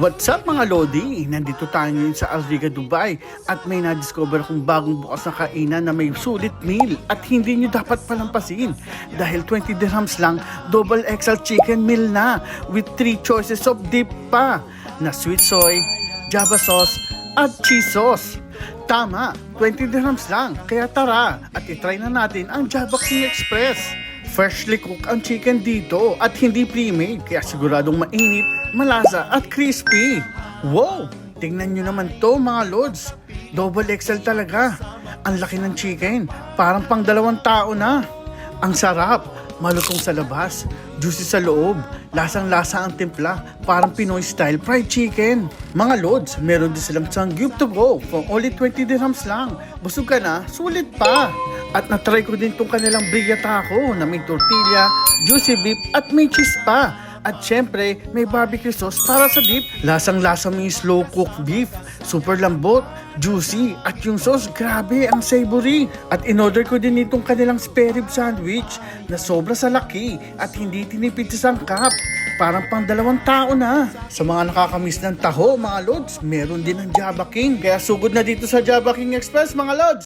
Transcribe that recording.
What's up mga Lodi? Nandito tayo ngayon sa Alriga, Dubai at may na-discover akong bagong bukas na kainan na may sulit meal at hindi nyo dapat palampasin dahil 20 dirhams lang, double XL chicken meal na with 3 choices of dip pa na sweet soy, java sauce at cheese sauce. Tama, 20 dirhams lang. Kaya tara at itry na natin ang Java King Express. Freshly cooked ang chicken dito at hindi pre-made kaya siguradong mainit, malasa at crispy. Wow! Tingnan nyo naman to mga lods. Double XL talaga. Ang laki ng chicken. Parang pang dalawang tao na. Ang sarap. Malutong sa labas. Juicy sa loob. Lasang-lasa ang timpla. Parang Pinoy style fried chicken. Mga lods, meron din silang sangyup to go for only 20 dirhams lang. Busog ka na, sulit pa. At natry ko din tong kanilang Bria Taco na may tortilla, juicy beef at may cheese pa. At syempre, may barbecue sauce para sa dip. Lasang-lasa mo yung slow cooked beef. Super lambot, juicy, at yung sauce, grabe, ang savory. At in-order ko din itong kanilang spare rib sandwich na sobra sa laki at hindi tinipid sa sangkap. Parang pang dalawang tao na. Sa mga nakakamiss ng taho, mga lods, meron din ng Java King. Kaya sugod na dito sa Java King Express, mga lods.